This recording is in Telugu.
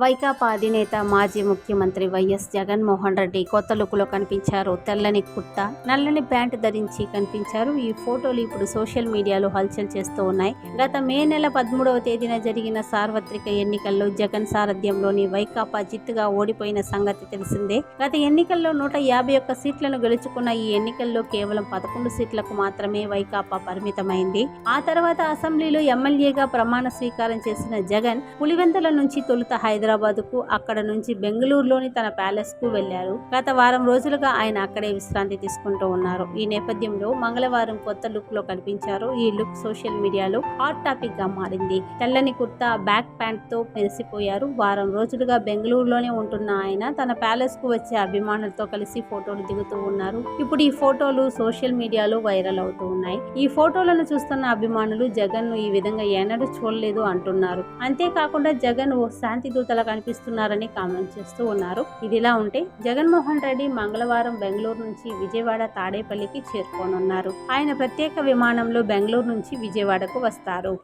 వైకాపా అధినేత మాజీ ముఖ్యమంత్రి వైఎస్ జగన్మోహన్ రెడ్డి కొత్త లుక్లో కనిపించారు. తెల్లని కుర్తా నల్లని ప్యాంట్ ధరించి కనిపించారు. ఈ ఫోటోలు ఇప్పుడు సోషల్ మీడియాలో హల్చల్ చేస్తూ ఉన్నాయి. గత మే నెల పదమూడవ తేదీన జరిగిన సార్వత్రిక ఎన్నికల్లో జగన్ సారథ్యంలోని వైకాపా చిత్తుగా ఓడిపోయిన సంగతి తెలిసిందే. గత ఎన్నికల్లో నూట యాభై ఒక్క సీట్లను గెలుచుకున్న ఈ ఎన్నికల్లో కేవలం పదకొండు సీట్లకు మాత్రమే వైకాపా పరిమితమైంది. ఆ తర్వాత అసెంబ్లీలో ఎమ్మెల్యేగా ప్రమాణ స్వీకారం చేసిన జగన్ పులివెందుల నుంచి తొలుత హైదరాబాద్ కు అక్కడ నుంచి బెంగళూరులోని తన ప్యాలెస్కు వెళ్ళారు గత వారం రోజులుగా ఆయన అక్కడే విశ్రాంతి తీసుకుంటూ ఉన్నారు. ఈ నేపథ్యంలో మంగళవారం కొత్త లుక్లో కనిపించారు. ఈ లుక్ సోషల్ మీడియాలో హాట్ టాపిక్గా మారింది. తెల్లని కుర్తా బ్యాక్ ప్యాంట్తో మెరిసిపోయారు. వారం రోజులుగా బెంగళూరులోనే ఉంటున్న ఆయన తన ప్యాలెస్కు వచ్చే అభిమానులతో కలిసి ఫోటోలు దిగుతూ ఉన్నారు. ఇప్పుడు ఈ ఫోటోలు సోషల్ మీడియాలో వైరల్ అవుతూ ఉన్నాయి. ఈ ఫోటోలను చూస్తున్న అభిమానులు జగన్ను ఈ విధంగా ఏనాడు చూడలేదు అంటున్నారు. అంతేకాకుండా జగన్ ఓ శాంతి దూతల కనిపిస్తున్నారని కామెంట్ చేస్తూ ఉన్నారు. ఇదిలా ఉంటే జగన్మోహన్ రెడ్డి మంగళవారం బెంగళూరు నుంచి విజయవాడ తాడేపల్లికి చేరుకోనున్నారు. ఆయన ప్రత్యేక విమానంలో బెంగళూరు నుంచి విజయవాడకు వస్తారు.